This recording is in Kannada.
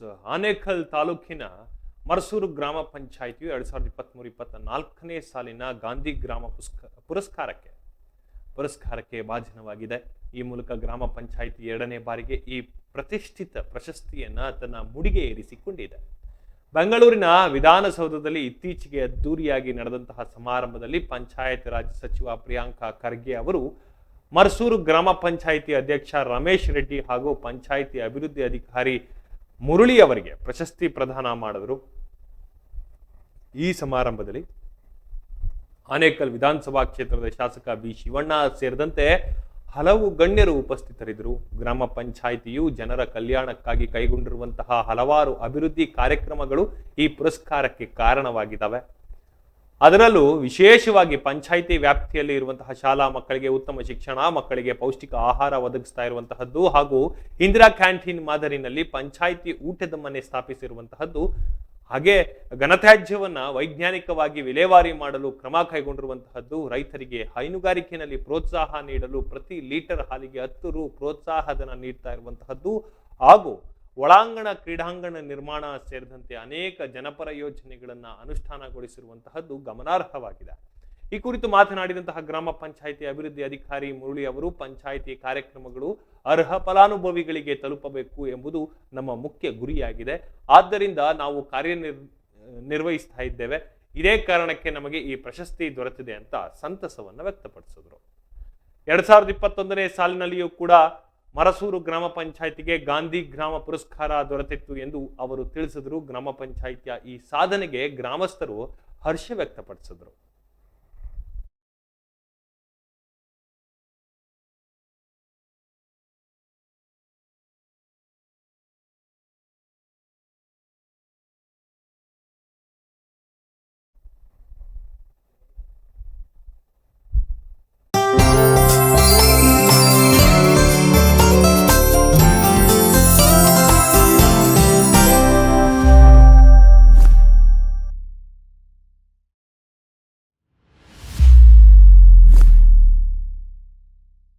ಆನೇಕಲ್ ತಾಲೂಕಿನ ಮರಸೂರು ಗ್ರಾಮ ಪಂಚಾಯಿತಿಯು ಎರಡು ಸಾವಿರದ ಇಪ್ಪತ್ತ್ಮೂರು ಇಪ್ಪತ್ತ ನಾಲ್ಕನೇ ಸಾಲಿನ ಗಾಂಧಿ ಗ್ರಾಮ ಪುಸ್ಕ, ಪುರಸ್ಕಾರಕ್ಕೆ ಪುರಸ್ಕಾರಕ್ಕೆ ಭಾಜನವಾಗಿದೆ. ಈ ಮೂಲಕ ಗ್ರಾಮ ಪಂಚಾಯಿತಿ ಎರಡನೇ ಬಾರಿಗೆ ಈ ಪ್ರತಿಷ್ಠಿತ ಪ್ರಶಸ್ತಿಯನ್ನು ತನ್ನ ಮುಡಿಗೆ ಏರಿಸಿಕೊಂಡಿದೆ. ಬೆಂಗಳೂರಿನ ವಿಧಾನಸೌಧದಲ್ಲಿ ಇತ್ತೀಚೆಗೆ ಅದ್ದೂರಿಯಾಗಿ ನಡೆದಂತಹ ಸಮಾರಂಭದಲ್ಲಿ ಪಂಚಾಯತ್ ರಾಜ್ ಸಚಿವ ಪ್ರಿಯಾಂಕಾ ಖರ್ಗೆ ಅವರು ಮರ್ಸೂರು ಗ್ರಾಮ ಪಂಚಾಯಿತಿ ಅಧ್ಯಕ್ಷ ರಮೇಶ್ ರೆಡ್ಡಿ ಹಾಗೂ ಪಂಚಾಯಿತಿ ಅಭಿವೃದ್ಧಿ ಅಧಿಕಾರಿ ಮುರಳಿ ಅವರಿಗೆ ಪ್ರಶಸ್ತಿ ಪ್ರದಾನ ಮಾಡಿದರು. ಈ ಸಮಾರಂಭದಲ್ಲಿ ಆನೇಕಲ್ ವಿಧಾನಸಭಾ ಕ್ಷೇತ್ರದ ಶಾಸಕ ಬಿ ಶಿವಣ್ಣ ಸೇರಿದಂತೆ ಹಲವು ಗಣ್ಯರು ಉಪಸ್ಥಿತರಿದ್ದರು. ಗ್ರಾಮ ಪಂಚಾಯಿತಿಯು ಜನರ ಕಲ್ಯಾಣಕ್ಕಾಗಿ ಕೈಗೊಂಡಿರುವಂತಹ ಹಲವಾರು ಅಭಿವೃದ್ಧಿ ಕಾರ್ಯಕ್ರಮಗಳು ಈ ಪುರಸ್ಕಾರಕ್ಕೆ ಕಾರಣವಾಗಿದ್ದಾವೆ. ಅದರಲ್ಲೂ ವಿಶೇಷವಾಗಿ ಪಂಚಾಯಿತಿ ವ್ಯಾಪ್ತಿಯಲ್ಲಿ ಇರುವಂತಹ ಶಾಲಾ ಮಕ್ಕಳಿಗೆ, ಉತ್ತಮ ಶಿಕ್ಷಣ ಮಕ್ಕಳಿಗೆ ಪೌಷ್ಟಿಕ ಆಹಾರ ಒದಗಿಸ್ತಾ ಇರುವಂತಹದ್ದು ಹಾಗೂ ಇಂದಿರಾ ಕ್ಯಾಂಟೀನ್ ಮಾದರಿನಲ್ಲಿ ಪಂಚಾಯಿತಿ ಊಟದ ಮನೆ ಸ್ಥಾಪಿಸಿರುವಂತಹದ್ದು, ಹಾಗೆ ಘನತ್ಯಾಜ್ಯವನ್ನು ವೈಜ್ಞಾನಿಕವಾಗಿ ವಿಲೇವಾರಿ ಮಾಡಲು ಕ್ರಮ ಕೈಗೊಂಡಿರುವಂತಹದ್ದು, ರೈತರಿಗೆ ಹೈನುಗಾರಿಕೆಯಲ್ಲಿ ಪ್ರೋತ್ಸಾಹ ನೀಡಲು ಪ್ರತಿ ಲೀಟರ್ ಹಾಲಿಗೆ ಹತ್ತು ರು ಪ್ರೋತ್ಸಾಹಧನ ನೀಡ್ತಾ ಇರುವಂತಹದ್ದು ಹಾಗೂ ಒಳಾಂಗಣ ಕ್ರೀಡಾಂಗಣ ನಿರ್ಮಾಣ ಸೇರಿದಂತೆ ಅನೇಕ ಜನಪರ ಯೋಜನೆಗಳನ್ನು ಅನುಷ್ಠಾನಗೊಳಿಸಿರುವಂತಹದ್ದು ಗಮನಾರ್ಹವಾಗಿದೆ. ಈ ಕುರಿತು ಮಾತನಾಡಿದಂತಹ ಗ್ರಾಮ ಪಂಚಾಯಿತಿ ಅಭಿವೃದ್ಧಿ ಅಧಿಕಾರಿ ಮುರಳಿ ಅವರು, ಪಂಚಾಯಿತಿ ಕಾರ್ಯಕ್ರಮಗಳು ಅರ್ಹ ಫಲಾನುಭವಿಗಳಿಗೆ ತಲುಪಬೇಕು ಎಂಬುದು ನಮ್ಮ ಮುಖ್ಯ ಗುರಿಯಾಗಿದೆ. ಆದ್ದರಿಂದ ನಾವು ಕಾರ್ಯನಿರ್, ನಿರ್ವಹಿಸ್ತಾ ಇದ್ದೇವೆ. ಇದೇ ಕಾರಣಕ್ಕೆ ನಮಗೆ ಈ ಪ್ರಶಸ್ತಿ ದೊರೆತಿದೆ ಅಂತ ಸಂತಸವನ್ನು ವ್ಯಕ್ತಪಡಿಸಿದ್ರು. ಎರಡ್ ಸಾವಿರದ ಇಪ್ಪತ್ತೊಂದನೇ ಸಾಲಿನಲ್ಲಿಯೂ ಕೂಡ ಮರಸೂರು ಗ್ರಾಮ ಪಂಚಾಯಿತಿಗೆ ಗಾಂಧಿ ಗ್ರಾಮ ಪುರಸ್ಕಾರ ದೊರೆತಿತ್ತು ಎಂದು ಅವರು ತಿಳಿಸಿದರು. ಗ್ರಾಮ ಪಂಚಾಯಿತಿಯ ಈ ಸಾಧನೆಗೆ ಗ್ರಾಮಸ್ಥರು ಹರ್ಷ ವ್ಯಕ್ತಪಡಿಸಿದರು.